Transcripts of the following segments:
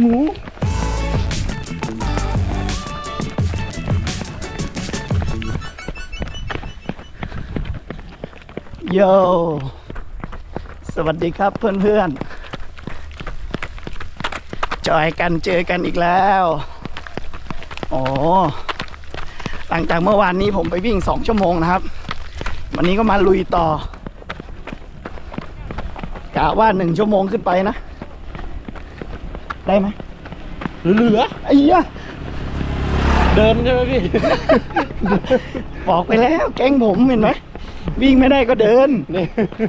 หมูโยสวัสดีครับเพื่อนๆ จอยกันเจอกันอีกแล้วโอ้หลังจากเมื่อวานนี้ผมไปวิ่งสองชั่วโมงนะครับ วันนี้ก็มาลุยต่อ กะว่าหนึ่งชั่วโมงขึ้นไปนะ ได้ไหมเหลือไอ้เหี้ยเดินใช่ไหมพี่ บอกไปแล้ว แก๊งผมเห็นไหมวิ่งไม่ได้ก็เดินนี่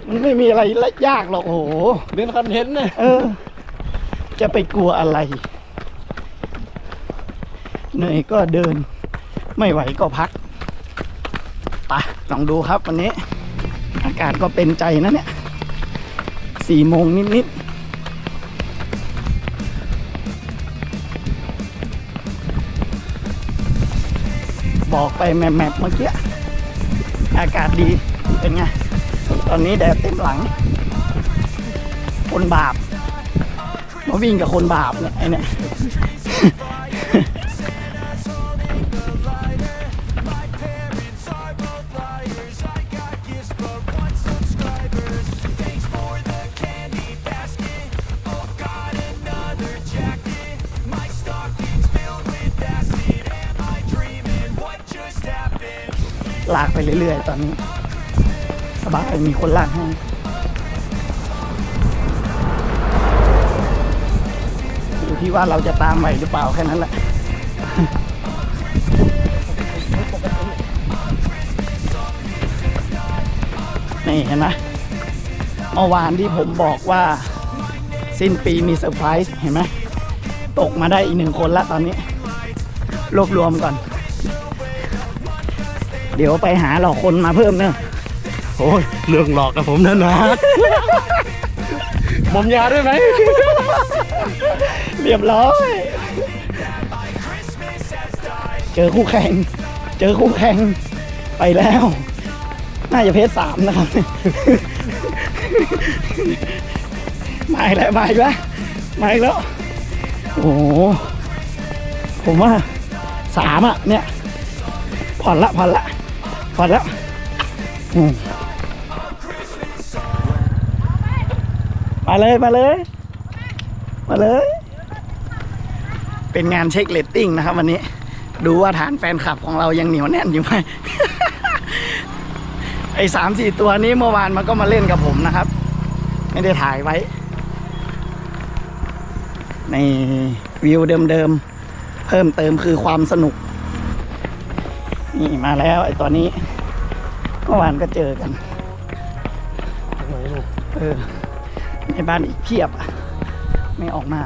มันไม่มีอะไรละยากหรอกโอ้โหเล่นคอนเทนต์เนี่ยเออ จะไปกลัวอะไรเหนื่อยก็เดิน ไม่ไหวก็พักไปลองดูครับวันนี้ อากาศก็เป็นใจนะเนี่ยสี่โมงนิดๆ บอกไปแมปเมื่อกี้อากาศดีเป็นไง ตอนนี้แดดเต็มหลัง คนบาปมาวิ่งกับคนบาปเนี่ยไอเนี่ย เรื่อยๆ ตอนนี้สบายมีคนลากให้อยู่ที่ว่าเราจะตามไหวหรือเปล่าแค่นั้นแหละนี่เห็นไหมเมื่อวานที่ผมบอกว่าสิ้นปีมีเซอร์ไพรส์เห็นไหมตกมาได้อีกหนึ่งคนละตอนนี้ รวบรวมก่อน ดี๋ยวไปหาหลอกคนมาเพิ่มเนอะโอ้ยเรื่องหลอกกับผมนะนะมอมยาด้วยไหม เรียบร้อย เจอคู่แข่ง เจอคู่แข่ง ไปแล้ว น่าจะเพชรสามนะครับ มาอีกแล้วมาอีกแล้วมาอีกแล้ว โอ้โห ผมว่าสามอะเนี่ย ผ่อนละผ่อนละ ผ่อนละอืมมาเลย มาเลย มาเลย เป็นงานเช็คเลตติ้งนะครับ วันนี้ ดูว่าฐานแฟนคลับของเรายังเหนียวแน่นอยู่ไหมไอ้สามสี่ตัวนี้เมื่อวานมันก็มาเล่นกับผมนะครับ ไม่ได้ถ่ายไว้ ในวิวเดิมๆ เพิ่มเติมคือความสนุก นี่มาแล้วไอ้ตัวนี้ เมื่อวานก็เจอกันเออในบ้านอีกเพียบอะไม่ออกมา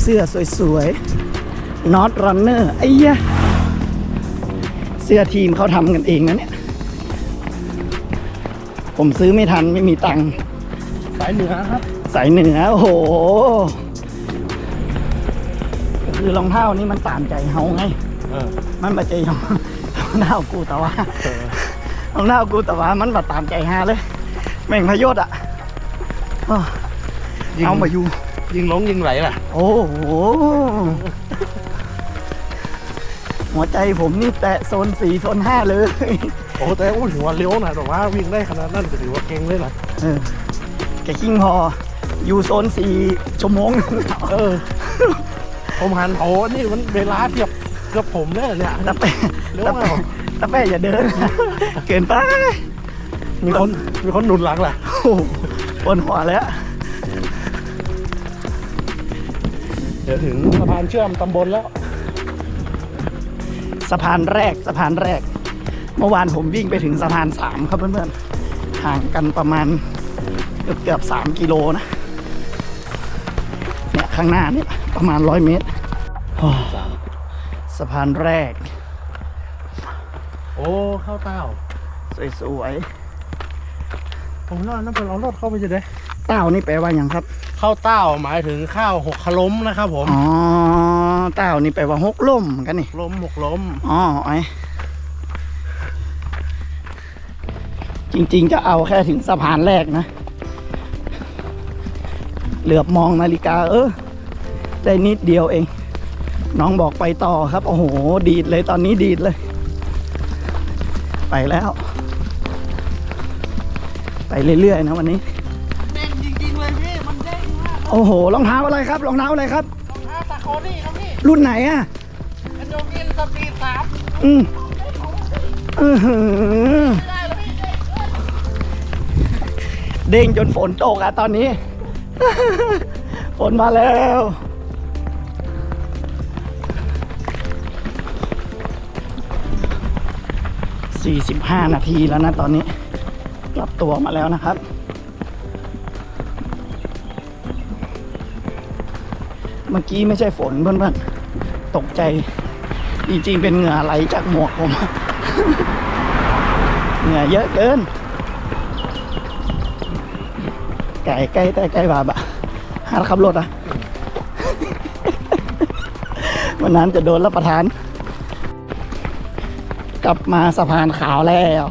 เสื้อสวยๆ Not Runner ไอ้ยะเสื้อทีมเขาทำกันเองนะเนี่ย ผมซื้อไม่ทันไม่มีตังค์ สายเหนือครับ สายเหนือ โอ้โหก็ คือรองเท้านี้มันตามใจเฮาไง เออ มันมาใจรองรองเท้ากูแต่ว่าเออ รองเท้ากูแต่ว่ามันมาตามใจฮาเลย แม่งพยศอะอ้อเอามาอยู่ ยิงลงยิงไหลล่ะ โอ้โห หัวใจผมนี่แตะโซนสี่โซนห้าเลย โอ้แต่โอ้ถือว่าเลี้ยวนะแต่ว่าวิ่งได้ขนาดนั้นก็ถือว่าเก่งเลยนะเออแกคิงพออยู่โซนสี่ชั่วโมง เออ ผมหันโอ้นี่มันเวลาเทียบกับผมเนี่ยเนี่ยตะแปะเร็วตะมาแปะกตะแปะอย่าเดิน เกินไป มีคนมีคนหนุนหลังล่ะโอ้โหปวดหัวแล้ว เดี๋ยวถึงสะพานเชื่อมตำบลแล้ว สะพานแรกสะพานแรก เมื่อวานผมวิ่งไปถึงสะพานสามครับเพื่อนๆ ห่างกันประมาณเกือบเกือบสามกิโลนะเนี่ย ข้างหน้านี่ประมาณร้อยเมตรโอ้สะพานแรก โอ้เข้าเต้าสวยผมว่านั่นเป็นเอารถเข้าไปจะได้ๆเต้านี่แปลว่าอย่างครับ ข้าวเต้าหมายถึงข้าวหกขล้มนะครับผมอ๋อเต้านี่แปลว่าหกล่มเหมือนกันนี่ล้มหกล้มอ๋อไอ้ริงๆจะเอาแค่ถึงสะพานแรกนะ เหลือบมองนาฬิกาเออ ได้นิดเดียวเอง น้องบอกไปต่อครับ โอ้โห ดีดเลยตอนนี้ดีดเลย ไปแล้ว ไปเรื่อยๆนะวันนี้เด้งจริงๆเลยพี่ มันเด้งมากโอ้โหรองเท้าอะไรครับรองเท้าอะไรครับรองเท้าตะโคนี่ครับพี่รุ่นไหนอะมันโยกินสปีดสามอืมอื้อหือได้แล้วพี่เด้งเด้งจนฝนตกอะตอนนี้ ฝนมาแล้ว 45 นาทีแล้วนะตอนนี้กลับตัวมาแล้วนะครับ เมื่อกี้ไม่ใช่ฝนเพื่อนๆตกใจ จริงๆเป็นเหงื่อไหลจากหมวกผม เหงื่อเยอะเกิน ไก่ใกล้แต่ใกล้บาบะหาขับรถอะ วันนั้นจะโดนรับประทาน ลับมาสะพานขาวแล้ว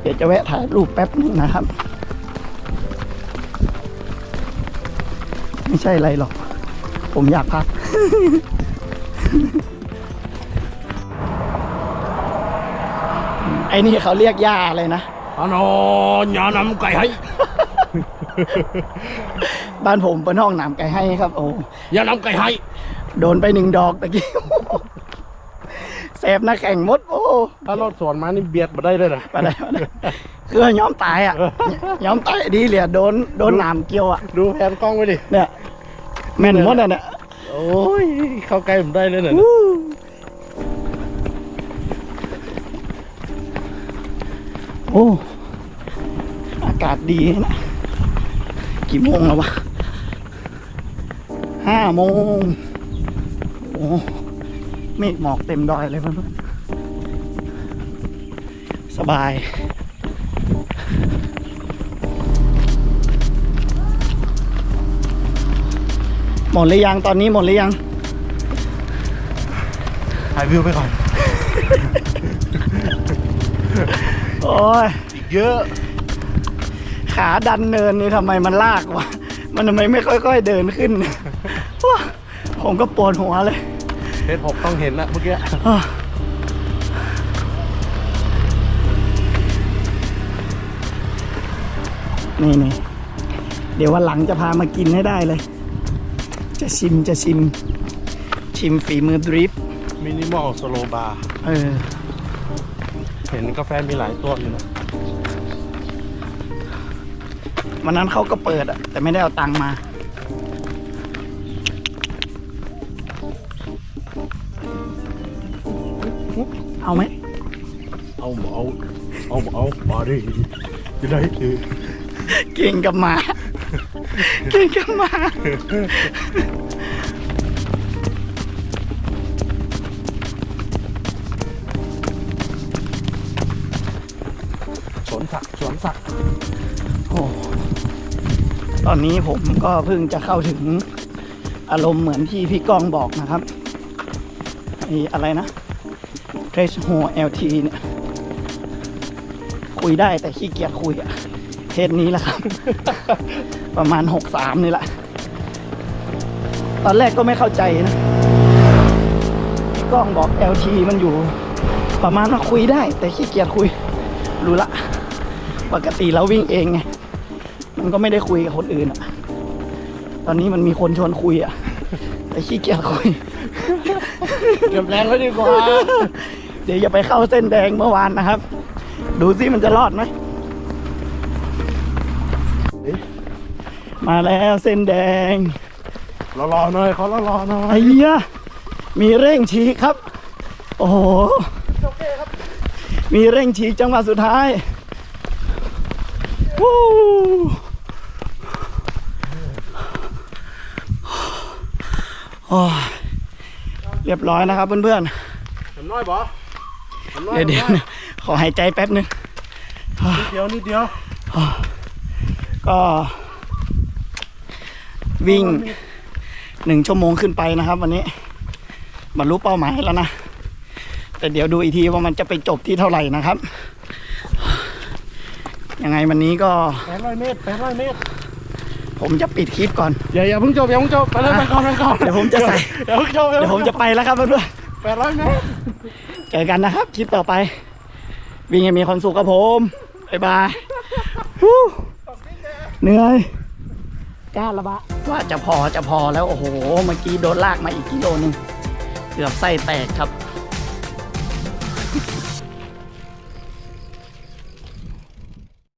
เดี๋ยวจะแวะถ่ายรูปแป๊บนึงนะครับ ไม่ใช่อะไรหรอก ผมอยากพัก ไอ้นี่เขาเรียกย่าเลยนะอ๋อนอนยานำไก่ให้ บ้านผมเป็นห้องหนามไก่ให้ครับ โอ้ยานำไก่ให้ โดนไปหนึ่งดอกตะกี้ แสบหน้าแข่งมดโอ้ถ้ารถสวนมานี่เบียดมาได้เลยนะมาได้มาได้คือย้อมตายอะย้อมตายดีเลยอะโดนโดนหนามเกี่ยวอะดูแผนกล้องไว้ดิเนี่ยแม่นมดอะเนี่ยโอ้ยเข้าใกล้ผมได้เลยเนี่ยวู้โอ้อากาศดีนะกี่โมงแล้ววะห้าโมงโอ้ เมฆหมอกเต็มดอยเลยเพื่อนๆสบายหมดหรือยังตอนนี้หมดหรือยังถ่ายวิวไปก่อน โอ้ยอีกเยอะ ขาดันเนินนี่ทำไมมันลากวะ มันทำไมไม่ค่อย ๆ เดินขึ้นว้าผมก็ปวดหัวเลย เพชรผมต้องเห็นละเมื่อกี้อะนี่นี่เดี๋ยววันหลังจะพามากินให้ได้เลย จะชิมจะชิม ชิมฝีมือดริฟต์มินิมอลสโลบาร์เออ เห็นกาแฟมีหลายตัวอยู่นะวันนั้นเขาก็เปิดอะแต่ไม่ได้เอาตังค์มา เอาไหมเอาเอาเอาเอามาดิจะได้คือเก่งกับหมาเก่งกับหมาสวนสักสวนสักโอ้ตอนนี้ผมก็เพิ่งจะเข้าถึงอารมณ์เหมือนที่พี่ก้องบอกนะครับไอ้อะไรนะ t r a c e h o LT เนี่ย คุยได้แต่ขี้เกียจคุยอะเทศนี้แหละครับ ประมาณ 63 นี่แหละ ตอนแรกก็ไม่เข้าใจนะพี่ก้องบอก LT มันอยู่ ประมาณว่าคุยได้แต่ขี้เกียจคุย รู้ละ ปกติเราวิ่งเองไง มันก็ไม่ได้คุยกับคนอื่นอะตอนนี้มันมีคนชวนคุยอะแต่ขี้เกียจคุย เก็บแรงไว้ดีกว่า เดี๋ยวอย่าไปเข้าเส้นแดงเมื่อวานนะครับ ดูสิมันจะรอดไหมมาแล้วเส้นแดงรอรอๆหน่อยเขารอรอๆหน่อยไอ้เหี้ยมีเร่งฉีกครับ โอ้โหมีเร่งฉีกจังหวะสุดท้ายวู้โอ้ยเรียบร้อยนะครับเพื่อนเห็นน้อยบอ เห็นน้ๆอยเดี๋ยวเดี๋ยวขอหายใจแป๊บนึงนิดเดียวนิดเดียว ก็วิ่งหนึ่งชั่วโมงขึ้นไปนะครับ วันนี้บรรลุเป้าหมายแล้วนะ แต่เดี๋ยวดูอีกทีว่ามันจะไปจบที่เท่าไหร่นะครับ ยังไงวันนี้ก็แปดร้อยเมตรแปดร้อยเมตร ผมจะปิดคลิปก่อนอย่าอย่าเพิ่งจบอย่าเพิ่งจบไปเลยไปก่อนไปก่อนเดี๋ยวผมจะใส่อย่าเพิ่งจบเดี๋ยวผมจะไปแล้วครับเพื่อนแปดร้อยเมตรๆ เจอกันนะครับ คลิปต่อไป วิ่งให้มีความสุขกับผมบ๊ายบายเหนื่อยกล้าละบะว่าจะพอจะพอแล้วโอ้โห เมื่อกี้โดนลากมาอีกกิโลนึง เกือบไส้แตกครับ